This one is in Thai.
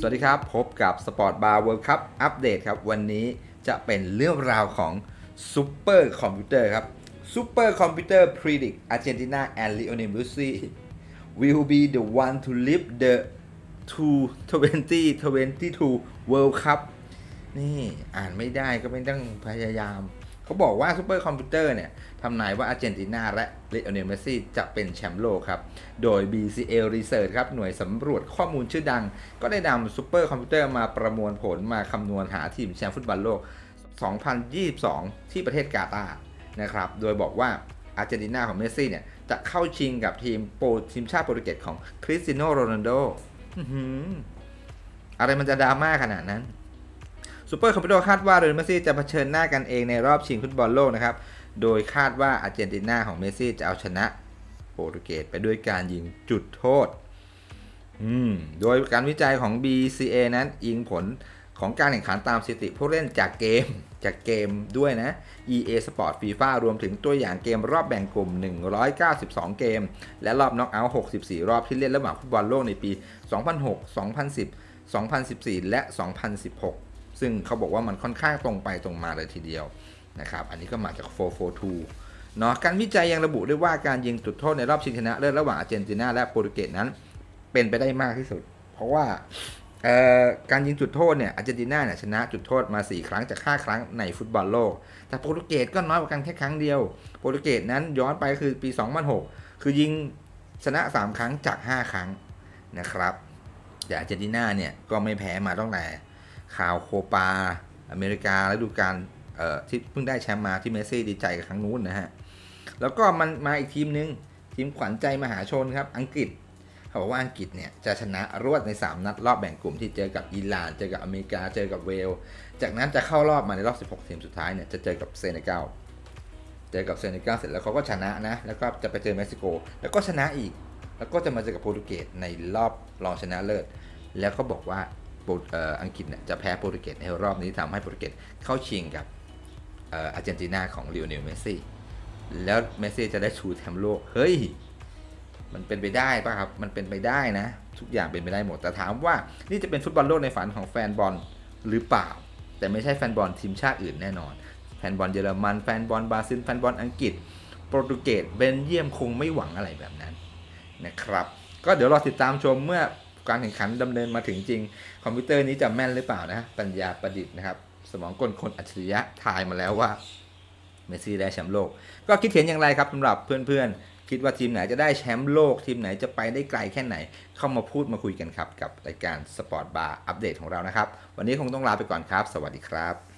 สวัสดีครับ พบกับ Sport Bar World Cup อัปเดตครับ วันนี้จะเป็นเรื่องราวของซูเปอร์คอมพิวเตอร์ครับซูเปอร์คอมพิวเตอร์ predict Argentina and Lionel Messi will be the one to lift the 2022 World Cup นี่อ่านไม่ได้ก็ไม่ต้องพยายาม เขาบอกว่าซูเปอร์คอมพิวเตอร์เนี่ยทำนายว่าอาร์เจนตินาและเลโอเนลเมสซี่จะเป็นแชมป์โลกครับ โดย BCL Research ครับ หน่วยสำรวจข้อมูลชื่อดัง ก็ได้นำซูเปอร์คอมพิวเตอร์มาประมวลผลมาคำนวณหาทีมแชมป์ฟุตบอลโลก 2022 ที่ประเทศกาตาร์นะครับ โดยบอกว่าอาร์เจนตินาของเมสซี่เนี่ยจะเข้าชิงกับทีมโปรทีมชาติโปรตุเกสของคริสตียโนโรนัลโดอื้อหืออะไรมันจะดราม่าขนาดนั้น ซูเปอร์คอมพิวเตอร์คาดว่าเรอัลเมสซี่จะเผชิญหน้ากันเองในรอบชิงฟุตบอลโลกนะครับ โดยคาดว่าอาร์เจนตินาของเมสซี่จะเอาชนะโปรตุเกสไปด้วยการยิงจุดโทษ โดยการวิจัยของ BCA นั้นอิงผลของการแข่งขันตามสถิติผู้เล่นจากเกมจากเกมด้วยนะ EA Sport FIFA รวมถึงตัวอย่างเกมรอบแบ่งกลุ่ม 192 เกม และรอบน็อกเอาท์64 รอบที่เล่นระหว่างฟุตบอลโลกในปี 2006 2010 2014 และ 2016 ซึ่งเขาบอกว่ามันค่อนข้างตรงไปตรงมาเลยทีเดียวนะครับ อันนี้ก็มาจาก 442 เนาะการวิจัยยังระบุด้วยว่าการยิงจุดโทษในรอบชิงชนะเลิศระหว่างอาร์เจนตินาและโปรตุเกสนั้นเป็นไปได้มากที่สุด เพราะว่าการยิงจุดโทษเนี่ยอาร์เจนตินาเนี่ยชนะจุดโทษมา 4 ครั้งจาก 5 ครั้งในฟุตบอลโลก แต่โปรตุเกสก็น้อยกว่ากันแค่ครั้งเดียว โปรตุเกสนั้นย้อนไปคือปี 2006 คือยิงชนะ 3 ครั้งจาก 5 ครั้งนะครับ แต่อาร์เจนตินาเนี่ยก็ไม่แพ้มาตั้งแต่ ข่าวโคปา อเมริกาและดูการเอ่อที่เพิ่งได้แชมป์มาที่เมสซี่ดีใจกับครั้งนู้นนะฮะ แล้วก็มันมาอีกทีมนึง ทีมขวัญใจมหาชนครับ อังกฤษ เขาบอกว่าอังกฤษเนี่ยจะชนะรวดใน 3 นัดรอบแบ่งกลุ่มที่เจอกับอิหร่าน เจอกับอเมริกาเจอกับเวล จากนั้นจะเข้ารอบมาในรอบ 16 ทีมสุดท้ายเนี่ยจะเจอกับเซเนกัลเจอกับเซเนกัลเสร็จแล้วเขาก็ชนะนะ แล้วก็จะไปเจอเม็กซิโก แล้วก็ชนะอีก แล้วก็จะมาเจอกับโปรตุเกสในรอบรองชนะเลิศ แล้วเขาบอกว่า อังกฤษเนี่ยจะแพ้โปรตุเกสในรอบนี้ทำให้โปรตุเกสเข้าชิงกับเอ่ออาร์เจนตินาของลิโอเนลเมสซี่แล้วเมสซี่จะได้ชูแชมป์โลกเฮ้ยมันเป็นไปได้ป่ะครับ มันเป็นไปได้นะ ทุกอย่างเป็นไปได้หมด แต่ถามว่านี่จะเป็นฟุตบอลโลกในฝันของแฟนบอลหรือเปล่า แต่ไม่ใช่แฟนบอลทีมชาติอื่นแน่นอน แฟนบอลเยอรมัน แฟนบอลบราซิล แฟนบอลอังกฤษ โปรตุเกส เบนเยียมคงไม่หวังอะไรแบบนั้นนะครับ ก็เดี๋ยวรอติดตามชมเมื่อ การแข่งขันดำเนินมาถึงจริง คอมพิวเตอร์นี้จะแม่นหรือเปล่านะปัญญาประดิษฐ์นะครับสมองกลคนอัจฉริยะทายมาแล้วว่าเมสซี่ได้แชมป์โลก ก็คิดเห็นอย่างไรครับสำหรับเพื่อนๆ คิดว่าทีมไหนจะได้แชมป์โลก ทีมไหนจะไปได้ไกลแค่ไหน เข้ามาพูดมาคุยกันครับ กับรายการสปอร์ตบาร์อัปเดตของเรานะครับ วันนี้คงต้องลาไปก่อนครับ สวัสดีครับ